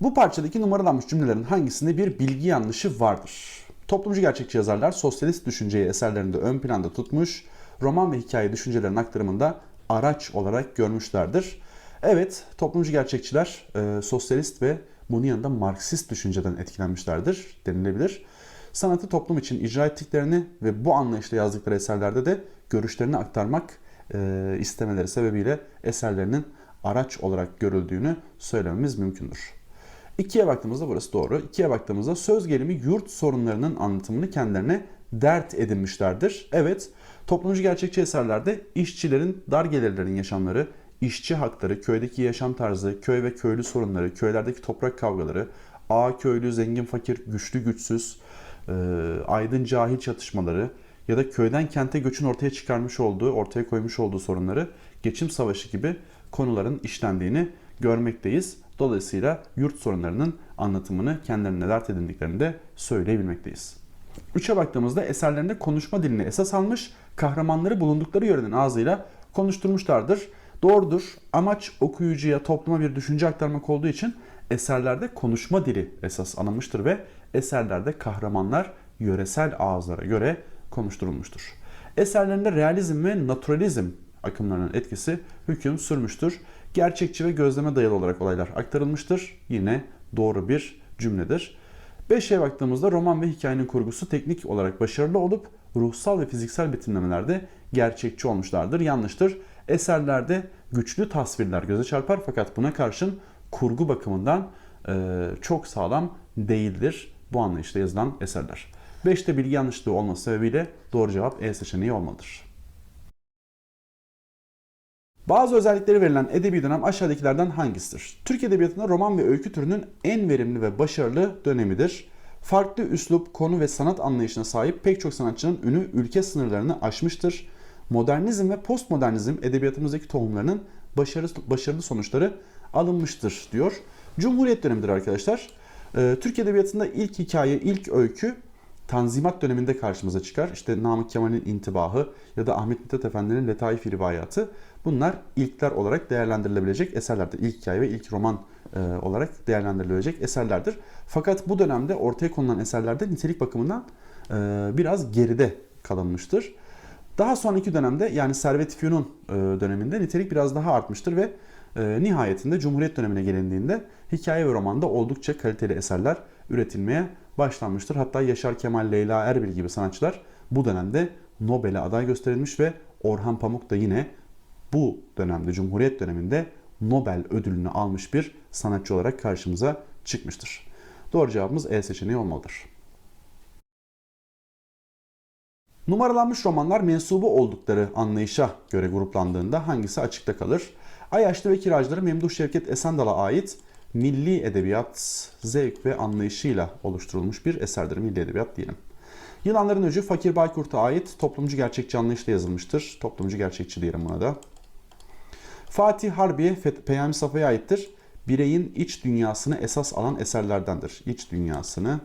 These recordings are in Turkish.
Bu parçadaki numaralanmış cümlelerin hangisinde bir bilgi yanlışı vardır? Toplumcu gerçekçi yazarlar sosyalist düşünceyi eserlerinde ön planda tutmuş, roman ve hikaye düşüncelerin aktarımında araç olarak görmüşlerdir. Evet, toplumcu gerçekçiler e, sosyalist ve bunun yanında Marksist düşünceden etkilenmişlerdir denilebilir. Sanatı toplum için icra ettiklerini ve bu anlayışla yazdıkları eserlerde de görüşlerini aktarmak e, istemeleri sebebiyle eserlerinin araç olarak görüldüğünü söylememiz mümkündür. İkiye baktığımızda burası doğru. İkiye baktığımızda söz gelimi yurt sorunlarının anlatımını kendilerine dert edinmişlerdir. Evet, toplumcu gerçekçi eserlerde işçilerin, dar gelirlerin yaşamları, işçi hakları, köydeki yaşam tarzı, köy ve köylü sorunları, köylerdeki toprak kavgaları, A köylü, zengin fakir, güçlü güçsüz, e, aydın cahil çatışmaları ya da köyden kente göçün ortaya çıkarmış olduğu, ortaya koymuş olduğu sorunları, geçim savaşı gibi konuların işlendiğini görmekteyiz. Dolayısıyla yurt sorunlarının anlatımını kendilerine dert edindiklerini de söyleyebilmekteyiz. Üçe baktığımızda eserlerinde konuşma dilini esas almış, kahramanları bulundukları yörenin ağzıyla konuşturmuşlardır. Doğrudur. Amaç okuyucuya, topluma bir düşünce aktarmak olduğu için eserlerde konuşma dili esas alınmıştır ve eserlerde kahramanlar yöresel ağızlara göre konuşturulmuştur. Eserlerinde realizm ve naturalizm akımlarının etkisi hüküm sürmüştür. Gerçekçi ve gözleme dayalı olarak olaylar aktarılmıştır. Yine doğru bir cümledir. 5'e baktığımızda roman ve hikayenin kurgusu teknik olarak başarılı olup ruhsal ve fiziksel betimlemelerde gerçekçi olmuşlardır. Yanlıştır. Eserlerde güçlü tasvirler göze çarpar fakat buna karşın kurgu bakımından e, çok sağlam değildir bu anlayışla yazılan eserler. 5'te bilgi yanlışlığı olması sebebiyle doğru cevap E seçeneği olmalıdır. Bazı özellikleri verilen edebi dönem aşağıdakilerden hangisidir? Türk Edebiyatı'nda roman ve öykü türünün en verimli ve başarılı dönemidir. Farklı üslup, konu ve sanat anlayışına sahip pek çok sanatçının ünü ülke sınırlarını aşmıştır. Modernizm ve postmodernizm edebiyatımızdaki tohumlarının başarılı, başarılı sonuçları alınmıştır diyor. Cumhuriyet dönemidir arkadaşlar. Ee, Türk Edebiyatı'nda ilk hikaye, ilk öykü Tanzimat döneminde karşımıza çıkar. İşte Namık Kemal'in intibahı ya da Ahmet Mithat Efendi'nin Letaif-i Rivayatı. Bunlar ilkler olarak değerlendirilebilecek eserlerdir. İlk hikaye ve ilk roman e, olarak değerlendirilebilecek eserlerdir. Fakat bu dönemde ortaya konulan eserlerde nitelik bakımından e, biraz geride kalınmıştır. Daha sonraki dönemde yani Servet Fünun e, döneminde nitelik biraz daha artmıştır ve nihayetinde Cumhuriyet dönemine gelindiğinde hikaye ve romanda oldukça kaliteli eserler üretilmeye başlanmıştır. Hatta Yaşar Kemal, Leyla Erbil gibi sanatçılar bu dönemde Nobel'e aday gösterilmiş ve Orhan Pamuk da yine bu dönemde Cumhuriyet döneminde Nobel ödülünü almış bir sanatçı olarak karşımıza çıkmıştır. Doğru cevabımız E seçeneği olmalıdır. Numaralanmış romanlar mensubu oldukları anlayışa göre gruplandığında hangisi açıkta kalır? Ayaşlı ve Kiracıları Memduh Şevket Esendal'a ait milli edebiyat zevk ve anlayışıyla oluşturulmuş bir eserdir. Milli edebiyat diyelim. Yılanların Öcü Fakir Baykurt'a ait toplumcu gerçekçi anlayışla yazılmıştır. Toplumcu gerçekçi diyelim buna da. Fatih Harbiye Peyami Safa'ya aittir. Bireyin iç dünyasını esas alan eserlerdendir. İç dünyasını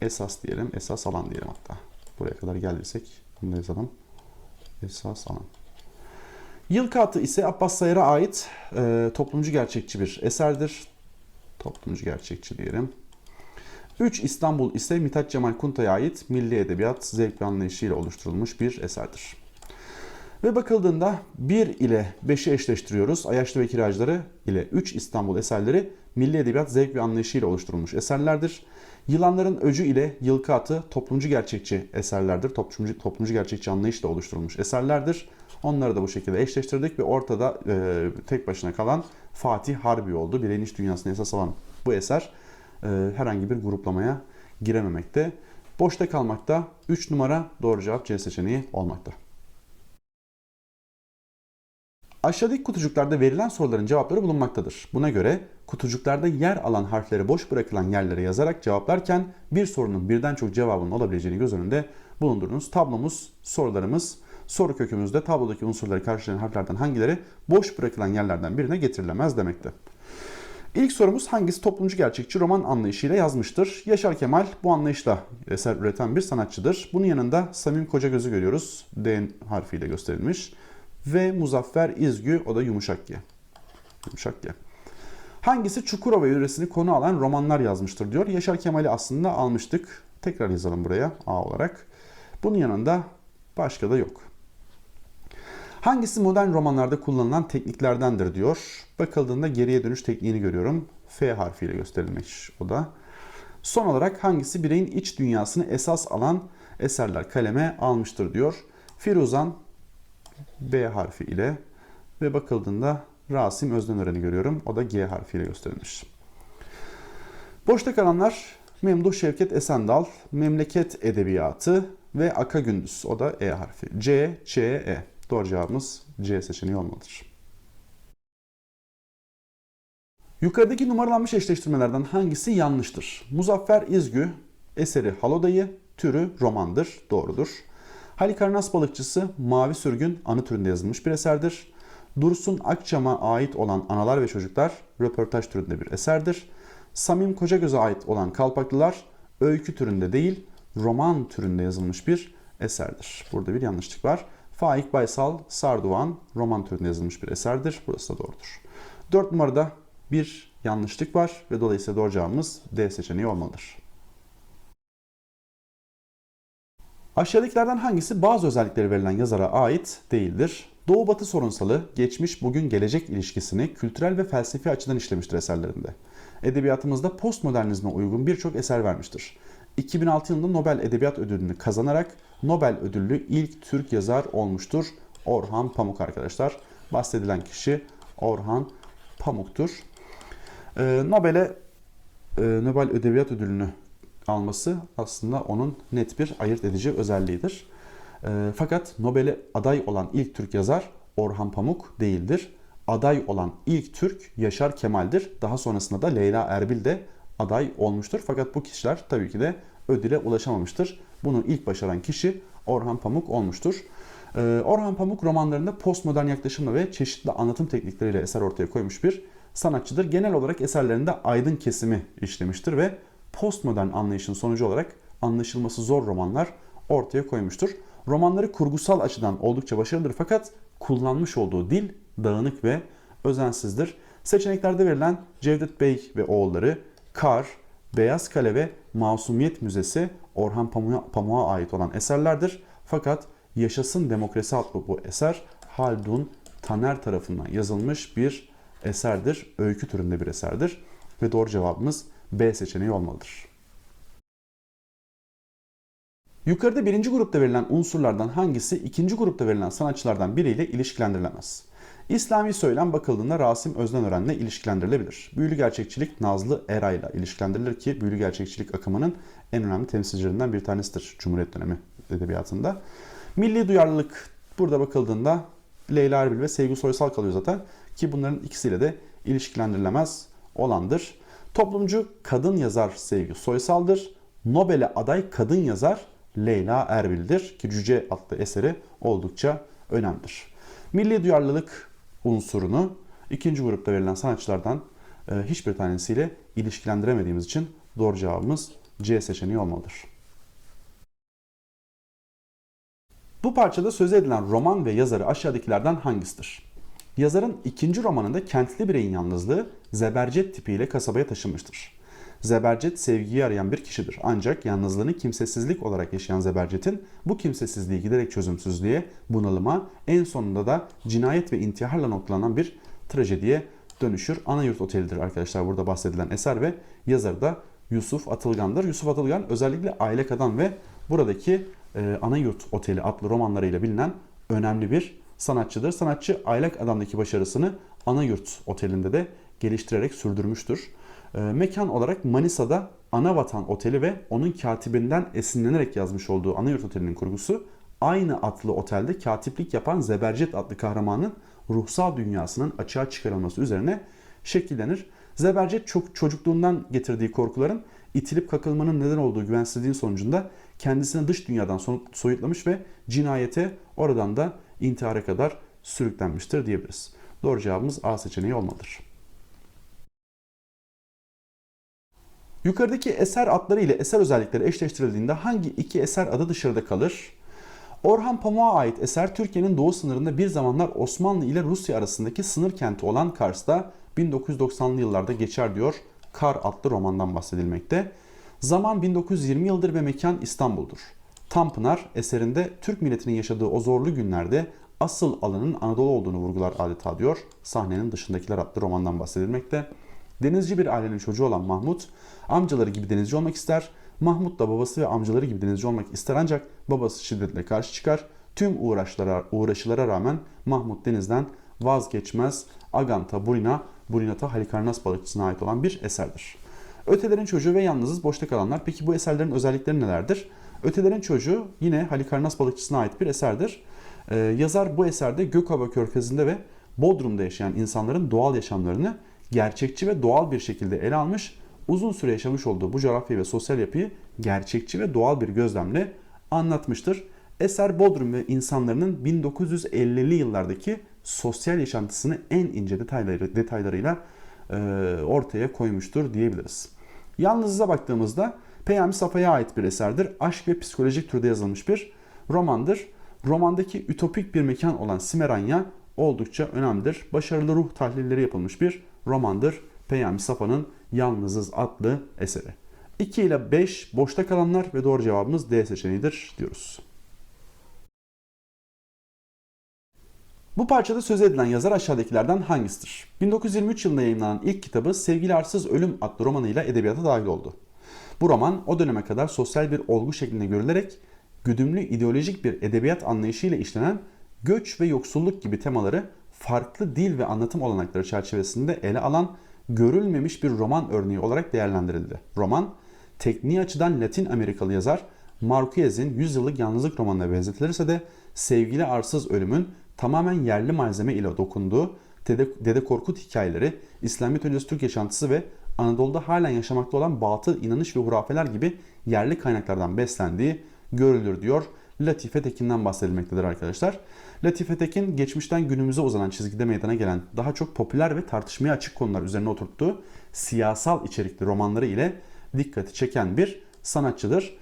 esas diyelim, esas alan diyelim hatta. Buraya kadar geldiysek bunu da yazalım. Esas alan. Yılkatı ise Abbas Sayar'a ait e, toplumcu gerçekçi bir eserdir. Toplumcu gerçekçi diyelim. 3 İstanbul ise Mithat Cemal Kunta'ya ait milli edebiyat zevk ve anlayışıyla oluşturulmuş bir eserdir. Ve bakıldığında 1 ile 5'i eşleştiriyoruz. Ayaşlı ve Kiracıları ile 3 İstanbul eserleri milli edebiyat zevk ve anlayışıyla oluşturulmuş eserlerdir. Yılanların Öcü ile Yılkı Atı toplumcu gerçekçi eserlerdir. Toplumcu, toplumcu gerçekçi anlayışla oluşturulmuş eserlerdir. Onları da bu şekilde eşleştirdik ve ortada e, tek başına kalan Fatih Harbi oldu. Bireyin iç dünyasını esas alan bu eser e, herhangi bir gruplamaya girememekte. Boşta kalmakta 3 numara doğru cevap C seçeneği olmakta. Aşağıdaki kutucuklarda verilen soruların cevapları bulunmaktadır. Buna göre kutucuklarda yer alan harfleri boş bırakılan yerlere yazarak cevaplarken bir sorunun birden çok cevabının olabileceğini göz önünde bulundurunuz. Tablomuz, sorularımız, soru kökümüzde tablodaki unsurları karşılayan harflerden hangileri boş bırakılan yerlerden birine getirilemez demekte. İlk sorumuz hangisi toplumcu gerçekçi roman anlayışıyla yazmıştır? Yaşar Kemal bu anlayışla eser üreten bir sanatçıdır. Bunun yanında Samim Kocagöz'ü görüyoruz. D harfiyle gösterilmiş. Ve Muzaffer İzgü o da yumuşak G. Yumuşak G. Hangisi Çukurova yöresini konu alan romanlar yazmıştır diyor. Yaşar Kemal'i aslında almıştık. Tekrar yazalım buraya A olarak. Bunun yanında başka da yok. Hangisi modern romanlarda kullanılan tekniklerdendir diyor. Bakıldığında geriye dönüş tekniğini görüyorum. F harfiyle gösterilmiş o da. Son olarak hangisi bireyin iç dünyasını esas alan eserler kaleme almıştır diyor. Firuzan B harfi ile ve bakıldığında Rasim Öznören'i görüyorum. O da G harfiyle gösterilmiş. Boşta kalanlar Memduh Şevket Esendal, Memleket Edebiyatı ve Aka Gündüz. O da E harfi. C, Ç, E. Doğru cevabımız C seçeneği olmalıdır. Yukarıdaki numaralanmış eşleştirmelerden hangisi yanlıştır? Muzaffer İzgü, eseri Halodayı, türü romandır, doğrudur. Halikarnas balıkçısı Mavi Sürgün anı türünde yazılmış bir eserdir. Dursun Akçam'a ait olan Analar ve Çocuklar röportaj türünde bir eserdir. Samim Kocagöz'e ait olan Kalpaklılar öykü türünde değil, roman türünde yazılmış bir eserdir. Burada bir yanlışlık var. Faik Baysal Sarduan roman türünde yazılmış bir eserdir. Burası da doğrudur. 4 numarada bir yanlışlık var ve dolayısıyla doğru cevabımız D seçeneği olmalıdır. Aşağıdakilerden hangisi bazı özellikleri verilen yazara ait değildir? Doğu-Batı sorunsalı, geçmiş, bugün, gelecek ilişkisini kültürel ve felsefi açıdan işlemiştir eserlerinde. Edebiyatımızda postmodernizme uygun birçok eser vermiştir. 2006 yılında Nobel Edebiyat Ödülünü kazanarak Nobel ödüllü ilk Türk yazar olmuştur. Orhan Pamuk arkadaşlar. Bahsedilen kişi Orhan Pamuk'tur. Ee, Nobel'e e, Nobel Edebiyat Ödülünü alması aslında onun net bir ayırt edici özelliğidir. E, fakat Nobel'e aday olan ilk Türk yazar Orhan Pamuk değildir. Aday olan ilk Türk Yaşar Kemal'dir. Daha sonrasında da Leyla Erbil de aday olmuştur. Fakat bu kişiler tabii ki de ödüle ulaşamamıştır. Bunu ilk başaran kişi Orhan Pamuk olmuştur. Ee, Orhan Pamuk romanlarında postmodern yaklaşımla ve çeşitli anlatım teknikleriyle eser ortaya koymuş bir sanatçıdır. Genel olarak eserlerinde aydın kesimi işlemiştir ve postmodern anlayışın sonucu olarak anlaşılması zor romanlar ortaya koymuştur. Romanları kurgusal açıdan oldukça başarılıdır fakat kullanmış olduğu dil dağınık ve özensizdir. Seçeneklerde verilen Cevdet Bey ve oğulları, Kar, Beyaz Kale ve Masumiyet Müzesi Orhan Pamuk'a, Pamuk'a ait olan eserlerdir. Fakat Yaşasın Demokrasi adlı bu eser Haldun Taner tarafından yazılmış bir eserdir. Öykü türünde bir eserdir. Ve doğru cevabımız B seçeneği olmalıdır. Yukarıda birinci grupta verilen unsurlardan hangisi ikinci grupta verilen sanatçılardan biriyle ilişkilendirilemez? İslami söylem bakıldığında Rasim Öznenören'le ilişkilendirilebilir. Büyülü gerçekçilik Nazlı Eray'la ilişkilendirilir ki büyülü gerçekçilik akımının en önemli temsilcilerinden bir tanesidir Cumhuriyet dönemi edebiyatında. Milli duyarlılık burada bakıldığında Leyla Erbil ve Sevgi Soysal kalıyor zaten ki bunların ikisiyle de ilişkilendirilemez olandır. Toplumcu kadın yazar Sevgi Soysal'dır. Nobel'e aday kadın yazar Leyla Erbil'dir ki Cüce adlı eseri oldukça önemlidir. Milli duyarlılık unsurunu ikinci grupta verilen sanatçılardan e, hiçbir tanesiyle ilişkilendiremediğimiz için doğru cevabımız C seçeneği olmalıdır. Bu parçada söz edilen roman ve yazarı aşağıdakilerden hangisidir? Yazarın ikinci romanında kentli bireyin yalnızlığı zebercet tipiyle kasabaya taşınmıştır. Zebercet sevgiyi arayan bir kişidir. Ancak yalnızlığını kimsesizlik olarak yaşayan Zebercet'in bu kimsesizliği giderek çözümsüzlüğe, bunalıma, en sonunda da cinayet ve intiharla noktalanan bir trajediye dönüşür. Anayurt Oteli'dir arkadaşlar burada bahsedilen eser ve yazarı da Yusuf Atılgan'dır. Yusuf Atılgan özellikle Aile Kadan ve buradaki e, Anayurt Oteli adlı romanlarıyla bilinen önemli bir sanatçıdır. Sanatçı Aylak Adam'daki başarısını Anayurt Oteli'nde de geliştirerek sürdürmüştür. E, mekan olarak Manisa'da Anavatan Oteli ve onun katibinden esinlenerek yazmış olduğu Anayurt Oteli'nin kurgusu aynı adlı otelde katiplik yapan Zebercet adlı kahramanın ruhsal dünyasının açığa çıkarılması üzerine şekillenir. Zebercet çok çocukluğundan getirdiği korkuların itilip kakılmanın neden olduğu güvensizliğin sonucunda kendisini dış dünyadan soyutlamış ve cinayete oradan da intihara kadar sürüklenmiştir diyebiliriz. Doğru cevabımız A seçeneği olmalıdır. Yukarıdaki eser adları ile eser özellikleri eşleştirildiğinde hangi iki eser adı dışarıda kalır? Orhan Pamuk'a ait eser Türkiye'nin doğu sınırında bir zamanlar Osmanlı ile Rusya arasındaki sınır kenti olan Kars'ta 1990'lı yıllarda geçer diyor. Kar adlı romandan bahsedilmekte. Zaman 1920 yıldır ve mekan İstanbul'dur. Tanpınar eserinde Türk milletinin yaşadığı o zorlu günlerde asıl alanın Anadolu olduğunu vurgular adeta diyor. Sahnenin dışındakiler adlı romandan bahsedilmekte. Denizci bir ailenin çocuğu olan Mahmut, amcaları gibi denizci olmak ister. Mahmut da babası ve amcaları gibi denizci olmak ister ancak babası şiddetle karşı çıkar. Tüm uğraşlara, uğraşılara rağmen Mahmut denizden vazgeçmez. Aganta Burina, Burinata Halikarnas balıkçısına ait olan bir eserdir. Ötelerin çocuğu ve yalnızız boşta kalanlar. Peki bu eserlerin özellikleri nelerdir? Ötelerin çocuğu yine Halikarnas balıkçısına ait bir eserdir. Ee, yazar bu eserde Gökova Körfezi'nde ve Bodrum'da yaşayan insanların doğal yaşamlarını gerçekçi ve doğal bir şekilde ele almış, uzun süre yaşamış olduğu bu coğrafyayı ve sosyal yapıyı gerçekçi ve doğal bir gözlemle anlatmıştır. Eser Bodrum ve insanların 1950'li yıllardaki sosyal yaşantısını en ince detayları, detaylarıyla e, ortaya koymuştur diyebiliriz. Yalnız'a baktığımızda Peyami Safa'ya ait bir eserdir. Aşk ve psikolojik türde yazılmış bir romandır. Romandaki ütopik bir mekan olan Simeranya oldukça önemlidir. Başarılı ruh tahlilleri yapılmış bir romandır. Peyami Safa'nın Yalnızız adlı eseri. 2 ile 5 boşta kalanlar ve doğru cevabımız D seçeneğidir diyoruz. Bu parçada söz edilen yazar aşağıdakilerden hangisidir? 1923 yılında yayınlanan ilk kitabı Sevgili Arsız Ölüm adlı romanıyla edebiyata dahil oldu. Bu roman o döneme kadar sosyal bir olgu şeklinde görülerek güdümlü ideolojik bir edebiyat anlayışıyla işlenen göç ve yoksulluk gibi temaları farklı dil ve anlatım olanakları çerçevesinde ele alan görülmemiş bir roman örneği olarak değerlendirildi. Roman, tekniği açıdan Latin Amerikalı yazar Marquez'in 100 yıllık yalnızlık romanına benzetilirse de sevgili arsız ölümün tamamen yerli malzeme ile dokunduğu Dede, Korkut hikayeleri, İslamiyet öncesi Türk yaşantısı ve Anadolu'da halen yaşamakta olan batıl inanış ve hurafeler gibi yerli kaynaklardan beslendiği görülür diyor. Latife Tekin'den bahsedilmektedir arkadaşlar. Latife Tekin geçmişten günümüze uzanan çizgide meydana gelen daha çok popüler ve tartışmaya açık konular üzerine oturttuğu siyasal içerikli romanları ile dikkati çeken bir sanatçıdır.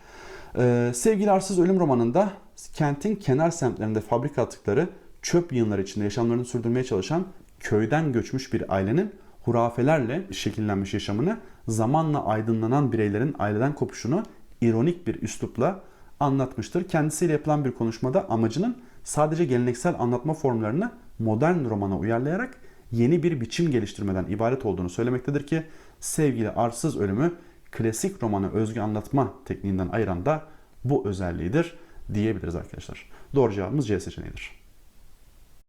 Ee, Sevgili Arsız Ölüm romanında kentin kenar semtlerinde fabrika atıkları çöp yığınları içinde yaşamlarını sürdürmeye çalışan köyden göçmüş bir ailenin hurafelerle şekillenmiş yaşamını zamanla aydınlanan bireylerin aileden kopuşunu ironik bir üslupla anlatmıştır. Kendisiyle yapılan bir konuşmada amacının sadece geleneksel anlatma formlarını modern romana uyarlayarak yeni bir biçim geliştirmeden ibaret olduğunu söylemektedir ki sevgili arsız ölümü klasik romana özgü anlatma tekniğinden ayıran da bu özelliğidir diyebiliriz arkadaşlar. Doğru cevabımız C seçeneğidir.